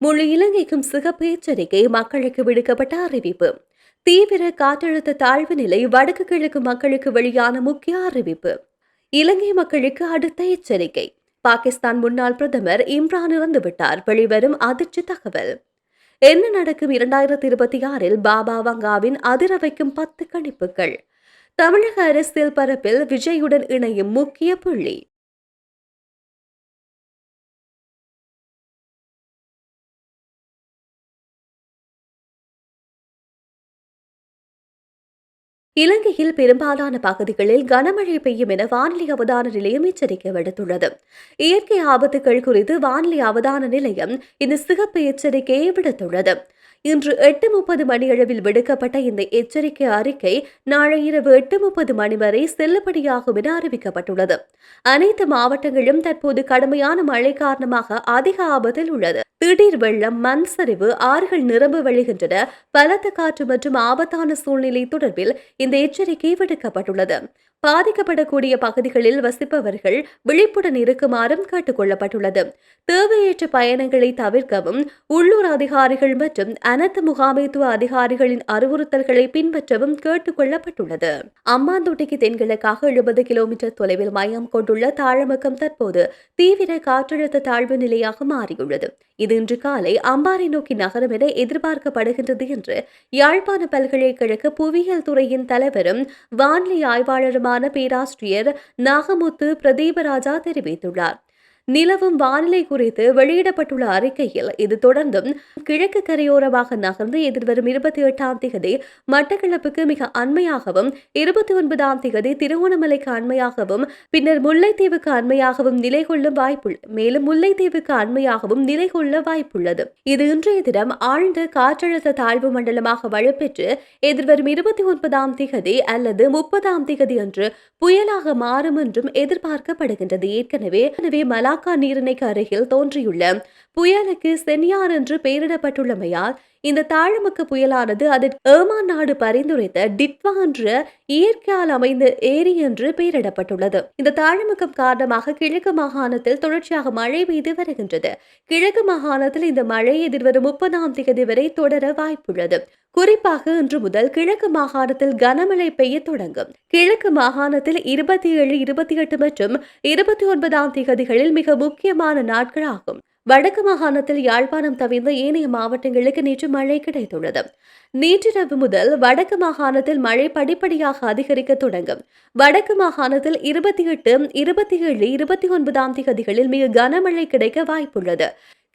முழு இலங்கைக்கும் சிகப்பு எச்சரிக்கை மக்களுக்கு விடுக்கப்பட்ட அறிவிப்பு. தீவிர காற்றழுத்த தாழ்வு நிலை வடக்கு கிழக்கு மக்களுக்கு வெளியான முக்கிய அறிவிப்பு. இலங்கை மக்களுக்கு அடுத்த எச்சரிக்கை. பாகிஸ்தான் முன்னாள் பிரதமர் இம்ரான் இறந்துவிட்டார். வெளிவரும் அதிர்ச்சி தகவல். என்ன நடக்கும் இரண்டாயிரத்தி இருபத்தி ஆறில் பாபா வங்காவின் அதிர வைக்கும் பத்து கணிப்புகள். தமிழக அரசியல் பரப்பில் விஜயுடன் இணையும் முக்கிய புள்ளி. இலங்கையில் பெரும்பாலான பகுதிகளில் கனமழை பெய்யும் என வானிலை அவதான நிலையம் எச்சரிக்கை விடுத்துள்ளது. இயற்கை ஆபத்துகள் குறித்து வானிலை அவதான நிலையம் இந்த சிகப்பு எச்சரிக்கையை விடுத்துள்ளது. இன்று எட்டு முப்பது மணியளவில் விடுக்கப்பட்ட இந்த எச்சரிக்கை அறிக்கை நாளை இரவு எட்டு முப்பது மணி வரை செல்லுபடியாகும் என அறிவிக்கப்பட்டுள்ளது. அனைத்து மாவட்டங்களும் தற்போது கடுமையான மழை காரணமாக அதிக ஆபத்தில் உள்ளது. திடீர் வெள்ளம் மண் சரிவு ஆறுகள் நிரம்ப வழிகின்றன. பலத்த காற்று மற்றும் ஆபத்தான சூழ்நிலை தொடர்பில் இந்த எச்சரிக்கை விடுக்கப்பட்டுள்ளது. பாதிக்கப்படக்கூடிய பகுதிகளில் வசிப்பவர்கள் விழிப்புடன் இருக்குமாறும் கேட்டுக் கொள்ளப்பட்டுள்ளது தேவையற்ற பயணங்களை தவிர்க்கவும் உள்ளூர் அதிகாரிகள் மற்றும் அனைத்து முகாமைத்துவ அதிகாரிகளின் அறிவுறுத்தல்களை பின்பற்றவும் கேட்டுக் கொள்ளப்பட்டுள்ளது அம்மாந்தோட்டைக்கு தென்கிழக்காக எழுபது கிலோமீட்டர் தொலைவில் மையம் கொண்டுள்ள தாழமுக்கம் தற்போது தீவிர காற்றழுத்த தாழ்வு நிலையாக மாறியுள்ளது. இது இன்று காலை அம்பாறை நோக்கி நகரும் என எதிர்பார்க்கப்படுகின்றது என்று யாழ்ப்பாண பல்கலைக்கழக புவியியல் துறையின் தலைவரும் வானிலை ஆய்வாளருமான பேராசிரியர் நாகமுத்து பிரதீபராஜா தெரிவித்துள்ளார். நிலவும் வானிலை குறித்து வெளியிடப்பட்டுள்ள அறிக்கையில் இது தொடர்ந்தும் கிழக்கு கரையோரமாக நகர்ந்து எதிர்வரும் இருபத்தி எட்டாம் திகதி மட்டக்களப்புக்கு மிக அண்மையாகவும் இருபத்தி ஒன்பதாம் திகதி திருவோணமலைக்கு அண்மையாகவும் பின்னர் முல்லைத்தீவுக்கு அண்மையாகவும் நிலை கொள்ளும் வாய்ப்புள்ளது. மேலும் முல்லைத்தீவுக்கு அண்மையாகவும் நிலை கொள்ள வாய்ப்புள்ளது. இது இன்றைய தினம் ஆழ்ந்த காற்றழுத்த தாழ்வு மண்டலமாக வலுப்பெற்று எதிர்வரும் இருபத்தி ஒன்பதாம் திகதி அல்லது முப்பதாம் திகதி அன்று புயலாக மாறும் என்றும் எதிர்பார்க்கப்படுகின்றது. ஏற்கனவே எனவே மலாக்கா நீரிணைக்கு அருகில் தோன்றியுள்ள புயலுக்கு சென்யார் என்று பெயரிடப்பட்டுள்ளமையால் இந்த தாழமுக்க புயலானது அதன் ஏமா நாடு பரிந்துரைத்த டிட்வா என்ற இயற்கையால் அமைந்த ஏரி என்று பெயரிடப்பட்டுள்ளது. இந்த தாழமுக்கம் காரணமாக கிழக்கு மாகாணத்தில் தொடர்ச்சியாக மழை பெய்து வருகின்றது. கிழக்கு மாகாணத்தில் இந்த மழை எதிர்வரும் முப்பதாம் தேதி வரை தொடர வாய்ப்புள்ளது. குறிப்பாக இன்று முதல் கிழக்கு மாகாணத்தில் கனமழை பெய்ய தொடங்கும். கிழக்கு மாகாணத்தில் இருபத்தி ஏழு இருபத்தி எட்டு மற்றும் இருபத்தி ஒன்பதாம் திகதிகளில் மிக முக்கியமான நாட்களாகும். வடக்கு மாகாணத்தில் யாழ்ப்பாணம் தவிர்ந்த ஏனைய மாவட்டங்களுக்கு நேற்று மழை கிடைத்துள்ளது. நேற்றிரவு முதல் வடக்கு மாகாணத்தில் மழை படிப்படியாக அதிகரிக்க தொடங்கும். வடக்கு மாகாணத்தில் இருபத்தி எட்டு இருபத்தி ஏழு இருபத்தி ஒன்பதாம் திகதிகளில் மிக கனமழை கிடைக்க வாய்ப்புள்ளது.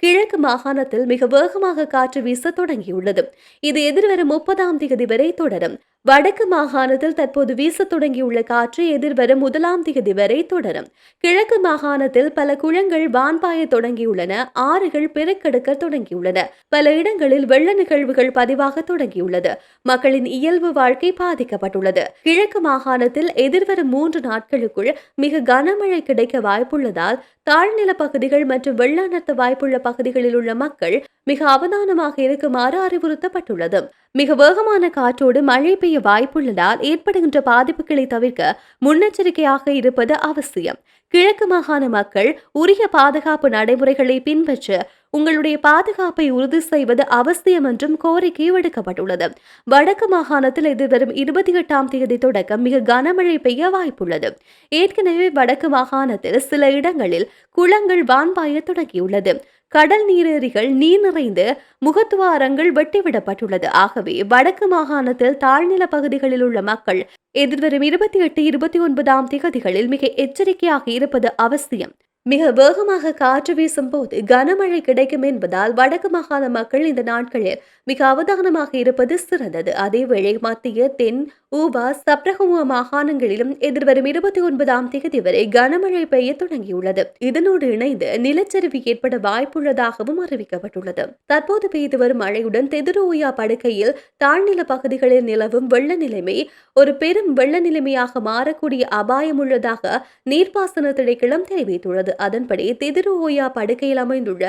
கிழக்கு மாகாணத்தில் மிக வேகமாக காற்று வீச தொடங்கியுள்ளது. இது எதிர்வரும் முப்பதாம் தேதி வரை தொடரும். வடக்கு மாகாணத்தில் தற்போது வீச தொடங்கியுள்ள காற்று எதிர்வரும் முதலாம் தேதி வரை தொடரும். கிழக்கு மாகாணத்தில் பல குளங்கள் வான்பாய தொடங்கியுள்ளன. ஆறுகள் பெருக்கெடுக்க தொடங்கியுள்ளன. பல இடங்களில் வெள்ள நிகழ்வுகள் பதிவாக தொடங்கியுள்ளது. மக்களின் இயல்பு வாழ்க்கை பாதிக்கப்பட்டுள்ளது. கிழக்கு மாகாணத்தில் எதிர்வரும் மூன்று நாட்களுக்குள் மிக கனமழை கிடைக்க வாய்ப்புள்ளதால் தாழ்நில பகுதிகள் மற்றும் வெள்ளானத்த வாய்ப்புள்ள பகுதிகளில் உள்ள மக்கள் மிக அவதானமாக இருக்குமாறு அறிவுறுத்தப்பட்டுள்ளது. மிக வேகமான காற்றோடு மழை பெய்ய வாய்ப்புள்ளதால் ஏற்படுகின்ற பாதிப்புகளை தவிர்க்க முன்னெச்சரிக்கையாக இருப்பது அவசியம். கிழக்கு மாகாண மக்கள் உரிய பாதுகாப்பு நடைமுறைகளை பின்பற்ற உங்களுடைய பாதுகாப்பை உறுதி செய்வது அவசியம் என்றும் கோரிக்கை விடுக்கப்பட்டுள்ளது. வடக்கு மாகாணத்தில் எதிர்வரும் இருபத்தி எட்டாம் தேதி தொடக்கம் மிக கனமழை பெய்ய வாய்ப்புள்ளது. ஏற்கனவே வடக்கு மாகாணத்தில் சில இடங்களில் குளங்கள் வான்பாய தொடங்கியுள்ளது. கடல் நீரேரிகள் நீர் நிறைந்து முகத்துவாரங்கள் வெட்டிவிடப்பட்டுள்ளது. ஆகவே வடக்கு மாகாணத்தில் தாழ்நில பகுதிகளில் உள்ள மக்கள் எதிர்வரும் இருபத்தி எட்டு இருபத்தி ஒன்பதாம் திகதிகளில் மிக எச்சரிக்கையாக இருப்பது அவசியம். மிக வேகமாக காற்று வீசும் போது கனமழை கிடைக்கும் என்பதால் வடக்கு மாகாண மக்கள் இந்த நாட்களில் மிக அவதானமாக இருப்பது சிறந்தது. அதேவேளை மத்திய தென் ஊபா சப்ரகமுவ மாகாணங்களிலும் எதிர்வரும் இருபத்தி ஒன்பதாம் தேதி வரை கனமழை பெய்ய தொடங்கியுள்ளது. இதனோடு இணைந்து நிலச்சரிவு ஏற்பட வாய்ப்புள்ளதாகவும் அறிவிக்கப்பட்டுள்ளது. தற்போது பெய்து வரும் மழையுடன் தெதுரோயா படுக்கையில் தாழ்நில பகுதிகளில் நிலவும் வெள்ள நிலைமை ஒரு பெரும் வெள்ள நிலைமையாக மாறக்கூடிய அபாயம் உள்ளதாக நீர்ப்பாசன திணைக்களம் தெரிவித்துள்ளது. அதன்படி தெதிரோயா படுக்கையில் அமைந்துள்ள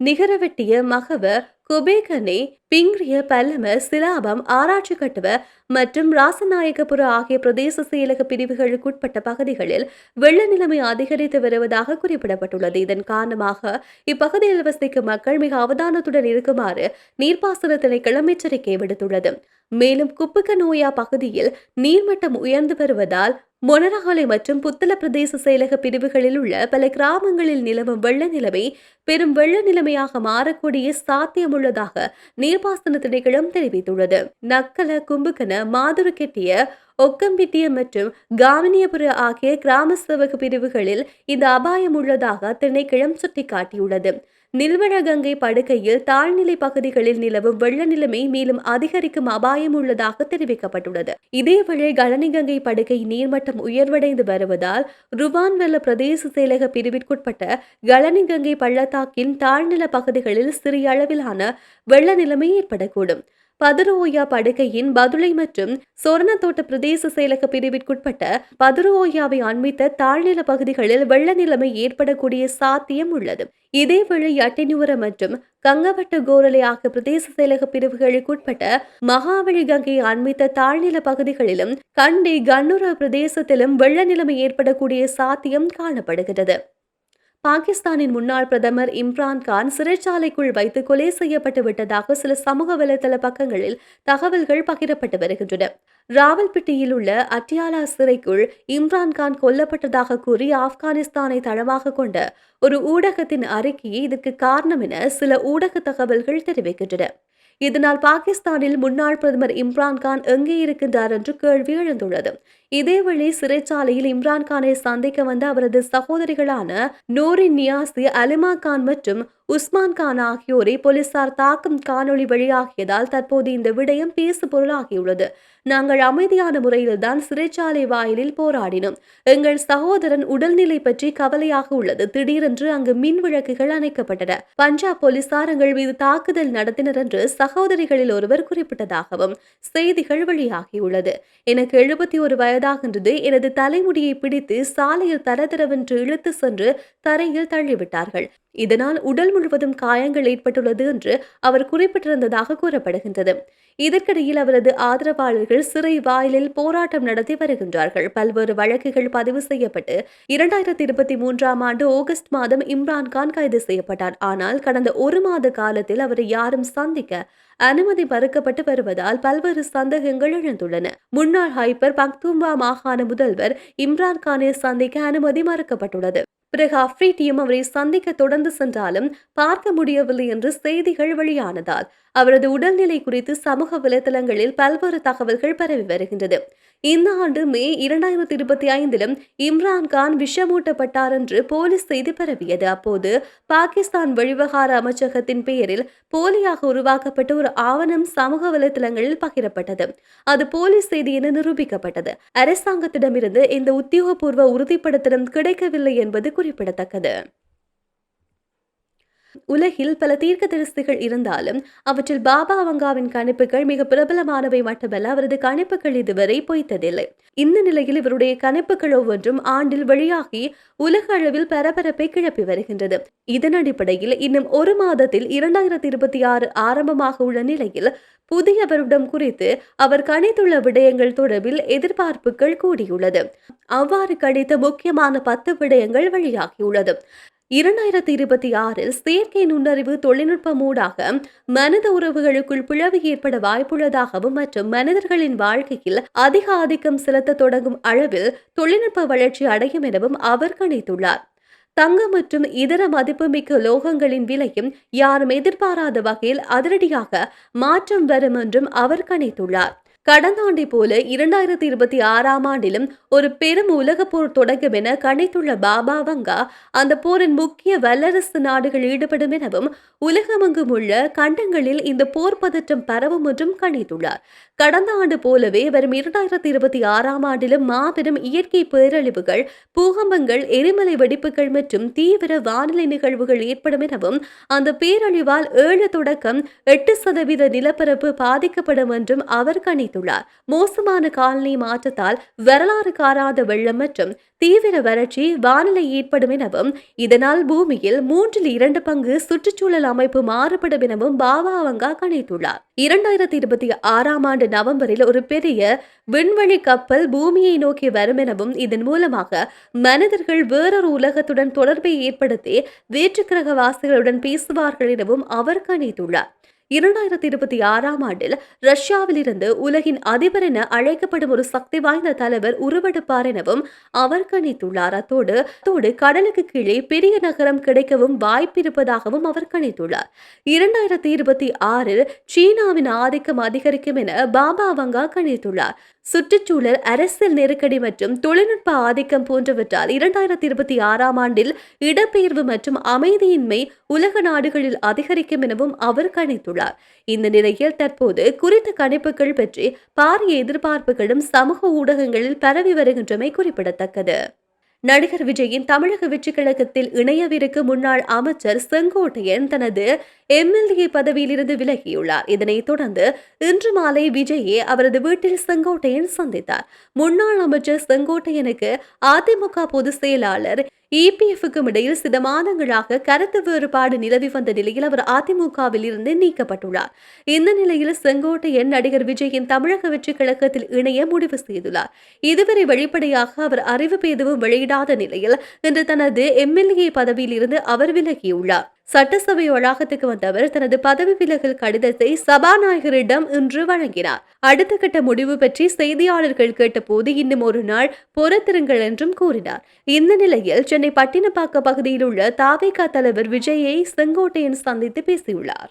நிகரவெட்டிய மகவ குபேகனே பிங்ரிய பல்லம சிலாபம் ஆராய்ச்சி கட்டுவ மற்றும் ராசநாயகபுர ஆகிய பிரதேச செயலக பிரிவுகளுக்குட்பட்ட பகுதிகளில் வெள்ள நிலைமை அதிகரித்து வருவதாக குறிப்பிடப்பட்டுள்ளது. இதன் காரணமாக இப்பகுதியில் வசிக்கும் மக்கள் மிக அவதானத்துடன் இருக்குமாறு நீர்ப்பாசன திணைக்களம் எச்சரிக்கை விடுத்துள்ளது. மேலும் குப்புக்கநோயா பகுதியில் நீர்மட்டம் உயர்ந்து வருவதால் மொனரஹாலை மற்றும் புத்தள பிரதேச செயலக பிரிவுகளில் உள்ள பல கிராமங்களில் நிலவும் வெள்ள நிலைமை பெரும் வெள்ள நிலைமையாக மாறக்கூடிய சாத்தியமுள்ளதாக நீர்ப்பாசன திணைக்களம் தெரிவித்துள்ளது. நக்கல கும்புக்கன மாதுரு கெட்டிய ஒக்கம்பிட்டிய மற்றும் காமினியபுர ஆகிய கிராம சேவக பிரிவுகளில் இந்த அபாயம் உள்ளதாக திணைக்களம் சுட்டிக்காட்டியுள்ளது. நில்வழகங்கை படுகையில் தாழ்நிலை பகுதிகளில் நிலவும் வெள்ள நிலைமை மேலும் அதிகரிக்கும் அபாயம் உள்ளதாக தெரிவிக்கப்பட்டுள்ளது. இதேவேளை கழனிகங்கை படுகை நீர்மட்டம் உயர்வடைந்து வருவதால் ருவான் வெள்ள பிரதேச செயலக பிரிவிற்குட்பட்ட கழனிகங்கை பள்ளத்தாக்கின் தாழ்நில பகுதிகளில் சிறிய அளவிலான வெள்ள நிலைமை ஏற்படக்கூடும். பதுரோயா படுகையின் பதுளை மற்றும் சொர்ணத்தோட்ட பிரதேச செயலக பிரிவிற்குட்பட்ட பதுரோயாவை அண்மித்த தாழ்நில பகுதிகளில் வெள்ள நிலைமை ஏற்படக்கூடிய சாத்தியம் உள்ளது. இதேவேளை அட்டினுவர மற்றும் கங்கவட்ட கோரலை ஆகிய பிரதேச செயலக பிரிவுகளுக்குட்பட்ட மகாவழி கங்கையை அண்மித்த தாழ்நில பகுதிகளிலும் கண்டி கண்ணுர பிரதேசத்திலும் வெள்ள நிலைமை ஏற்படக்கூடிய சாத்தியம் காணப்படுகிறது. பாகிஸ்தானின் முன்னாள் பிரதமர் இம்ரான் கான் சிறைச்சாலைக்குள் வைத்து கொலை செய்யப்பட்டு விட்டதாக சில சமூக வலைதள பக்கங்களில் தகவல்கள் பகிரப்பட்டு வருகின்றன. ராவல்பிட்டியில் உள்ள அட்டியாலா சிறைக்குள் இம்ரான் கான் கொல்லப்பட்டதாக கூறி ஆப்கானிஸ்தானை தளமாக கொண்ட ஒரு ஊடகத்தின் அறிக்கையே இதற்கு காரணம் என சில ஊடக தகவல்கள் தெரிவிக்கின்றன. இதனால் பாகிஸ்தானில் முன்னாள் பிரதமர் இம்ரான்கான் எங்கே இருக்கின்றார் என்று கேள்வி எழுந்துள்ளது. இதேவேளை சிறைச்சாலையில் இம்ரான்கானை சந்திக்க வந்த அவரது சகோதரிகளான நூரின் நியாசி அலிமா கான் மற்றும் உஸ்மான் கான் ஆகியோரை போலீசார் தாக்கும் காணொளி வெளியாகியதால் தற்போது இந்த விடயம் பேசு பொருளாகியுள்ளது நாங்கள் அமைதியான முறையில்தான் சிறைச்சாலை வாயிலில் போராடினோம். எங்கள் சகோதரன் உடல்நிலை பற்றி கவலையாக உள்ளது. திடீரென்று அங்கு மின் விளக்குகள் அணைக்கப்பட்டன. பஞ்சாப் போலீசார் எங்கள் மீது தாக்குதல் நடத்தினர் என்று சகோதரிகளில் ஒருவர் குறிப்பிட்டதாகவும் செய்திகள் வெளியாகியுள்ளது. எனக்கு எழுபத்தி ஒரு வயதாகின்றது. எனது தலைமுடியை பிடித்து சாலையில் தரதரவென்று இழுத்து சென்று தரையில் தள்ளிவிட்டார்கள். இதனால் உடல் முழுவதும் காயங்கள் ஏற்பட்டுள்ளது என்று அவர் குறிப்பிட்டிருந்ததாக கூறப்படுகின்றது. இதற்கிடையில் அவரது ஆதரவாளர்கள் சிறை வாயிலில் போராட்டம் நடத்தி வருகின்றார்கள். பல்வேறு வழக்குகள் பதிவு செய்யப்பட்டு இரண்டாயிரத்தி இருபத்தி மூன்றாம் ஆண்டு ஆகஸ்ட் மாதம் இம்ரான்கான் கைது செய்யப்பட்டார். ஆனால் கடந்த ஒரு மாத காலத்தில் அவரை யாரும் சந்திக்க அனுமதி மறுக்கப்பட்டு வருவதால் பல்வேறு சந்தேகங்கள் எழுந்துள்ளன. முன்னாள் ஹைப்பர் பக்தும்பா மாகாண முதல்வர் இம்ரான்கானை சந்திக்க அனுமதி மறுக்கப்பட்டுள்ளது. பிறகு அஃப்ரீட்டியும் அவரை சந்திக்க தொடர்ந்து சென்றாலும் பார்க்க முடியவில்லை என்று செய்திகள் வெளியானதால் அவரது உடல்நிலை குறித்து சமூக வலைதளங்களில் பல்வேறு தகவல்கள் பரவி வருகின்றது. இந்த ஆண்டு மே இரண்டாயிரத்தி இருபத்தி ஐந்திலும் இம்ரான்கான் விஷமூட்டப்பட்டார் என்று போலீஸ் செய்தி பரவியது. அப்போது பாகிஸ்தான் வெளிவகார அமைச்சகத்தின் பெயரில் போலியாக உருவாக்கப்பட்ட ஒரு ஆவணம் சமூக வலைதளங்களில் பகிரப்பட்டது. அது போலீஸ் செய்தி என நிரூபிக்கப்பட்டது. அரசாங்கத்திடமிருந்து இந்த உத்தியோகபூர்வ உறுதிப்படுத்தலும் கிடைக்கவில்லை என்பது குறிப்பிடத்தக்கது. உலகில் பல தீர்க்க தரிசிகள் இருந்தாலும் அவற்றில் பாபா அவங்காவின் கணிப்புகள் மிக பிரபலமானவை மட்டுமல்ல அவரது கணிப்புகள் இதுவரை பொய்த்ததில்லை. இந்த நிலையில் இவருடைய கணிப்புகள் ஒவ்வொன்றும் ஆண்டில் வெளியாகி உலக அளவில் பரபரப்பை கிளப்பி வருகின்றது. இதன் அடிப்படையில் இன்னும் ஒரு மாதத்தில் இரண்டாயிரத்தி இருபத்தி ஆறு ஆரம்பமாக உள்ள நிலையில் புதிய வருடம் குறித்து அவர் கணித்துள்ள விடயங்கள் தொடர்பில் எதிர்பார்ப்புகள் கூடியுள்ளது. அவ்வாறு கணித்த முக்கியமான பத்து விடயங்கள் வெளியாகியுள்ளது. இரண்டாயிரத்தி இருபத்தி ஆறில் செயற்கை நுண்ணறிவு தொழில்நுட்பமூடாக மனித உறவுகளுக்குள் பிளவு ஏற்பட வாய்ப்புள்ளதாகவும் மற்றும் மனிதர்களின் வாழ்க்கையில் அதிக ஆதிக்கம் செலுத்த தொடங்கும் அளவில் தொழில்நுட்ப வளர்ச்சி அடையும் எனவும் அவர் கணித்துள்ளார். தங்கம் மற்றும் இதர மதிப்புமிக்க லோகங்களின் விலையும் யாரும் எதிர்பாராத வகையில் அதிரடியாக மாற்றம் வரும் என்றும் அவர் கணித்துள்ளார். கடந்த ஆண்டை போல இரண்டாயிரத்தி இருபத்தி ஆறாம் ஆண்டிலும் ஒரு பெரும் உலக போர் தொடங்கும் என கணித்துள்ள பாபா வங்கா அந்த போரின் முக்கிய வல்லரசு நாடுகள் ஈடுபடும் எனவும் உலகமெங்கும் உள்ள கண்டங்களில் இந்த போர் பதற்றம் பரவும் என்றும் கணித்துள்ளார். கடந்த ஆண்டு போலவே வரும் இரண்டாயிரத்தி இருபத்தி ஆறாம் ஆண்டிலும் மாபெரும் இயற்கை பேரழிவுகள் பூகம்பங்கள் எரிமலை வெடிப்புகள் மற்றும் தீவிர வானிலை நிகழ்வுகள் ஏற்படும் எனவும் அந்த பேரழிவால் ஏழு தொடக்கம் எட்டு சதவீத நிலப்பரப்பு பாதிக்கப்படும் என்றும் அவர் கணித்தார் தெரிவித்துள்ளார் மோசமான காலநிலை மாற்றத்தால் வரலாறு காராத வெள்ளம் மற்றும் தீவிர வறட்சி வானிலை ஏற்படும் எனவும் இதனால் பூமியில் மூன்றில் இரண்டு பங்கு சுற்றுச்சூழல் அமைப்பு மாறுபடும் எனவும் பாபா அவங்கா கணித்துள்ளார். இரண்டாயிரத்தி இருபத்தி ஆறாம் ஆண்டு நவம்பரில் ஒரு பெரிய விண்வெளி கப்பல் பூமியை நோக்கி வரும் எனவும் இதன் மூலமாக மனிதர்கள் வேறொரு உலகத்துடன் தொடர்பை ஏற்படுத்தி வேற்றுக்கிரகவாசிகளுடன் பேசுவார்கள் எனவும் அவர் கணித்துள்ளார். இரண்டாயிரத்தி இருபத்தி ஆறாம் ஆண்டில் ரஷ்யாவில் இருந்து உலகின் அதிபர் என அழைக்கப்படும் ஒரு சக்தி வாய்ந்த தலைவர் உருவெடுப்பார் எனவும் அவர் கணித்துள்ளார். அத்தோடு அத்தோடு கடலுக்கு கீழே பெரிய நகரம் கிடைக்கவும் வாய்ப்பிருப்பதாகவும் அவர் கணித்துள்ளார். இரண்டாயிரத்தி இருபத்தி ஆறில் சீனாவின் ஆதிக்கம் அதிகரிக்கும் என பாபா வங்கா கணித்துள்ளார். சுற்றுச்சூழல் அரசியல் நெருக்கடி மற்றும் தொழில்நுட்ப ஆதிக்கம் போன்றவற்றால் இரண்டாயிரத்தி இருபத்தி ஆறாம் ஆண்டில் இடப்பெயர்வு மற்றும் அமைதியின்மை உலக நாடுகளில் அதிகரிக்கும் எனவும் அவர் கணித்துள்ளார். இந்த நிலையில் தற்போது குறித்த கணிப்புகள் பற்றி பாரிய எதிர்பார்ப்புகளும் சமூக ஊடகங்களில் பரவி வருகின்றமை குறிப்பிடத்தக்கது. நடிகர் விஜயின் தமிழக வெற்றி கழகத்தில் இணையவிருக்கும் முன்னாள் அமைச்சர் செங்கோட்டையன் தனது எம்எல்ஏ பதவியிலிருந்து விலகியுள்ளார். இதனைத் தொடர்ந்து இன்று மாலை விஜயை அவரது வீட்டில் செங்கோட்டையன் சந்தித்தார். முன்னாள் அமைச்சர் செங்கோட்டையனுக்கு அதிமுக பொதுச் செயலாளர் இபிஎஃப்க்கும் இடையில் சில மாதங்களாக கருத்து வேறுபாடு நிலவி வந்த நிலையில் அவர் அதிமுகவில் இருந்து நீக்கப்பட்டுள்ளார். இந்த நிலையில் செங்கோட்டையன் நடிகர் விஜயின் தமிழக வெற்றி கழகத்தில் இணைய முடிவு செய்துள்ளார். இதுவரை வெளிப்படையாக அவர் அறிவிப்பு எதுவும் வெளியிடாத நிலையில் இன்று தனது எம்எல்ஏ பதவியில் இருந்து அவர் விலகியுள்ளார். சட்டசபை வளாகத்துக்கு வந்தவர் தனது பதவி விலகல் கடிதத்தை சபாநாயகரிடம் இன்று வழங்கினார். அடுத்த கட்ட முடிவு பற்றி செய்தியாளர்கள் கேட்டபோது இன்னும் ஒரு நாள் பொறுத்திருங்கள் என்றும் கூறினார். இந்த நிலையில் சென்னை பட்டினப்பாக்க பகுதியில் உள்ள தாவேகா தலைவர் விஜயை செங்கோட்டையன் சந்தித்து பேசியுள்ளார்.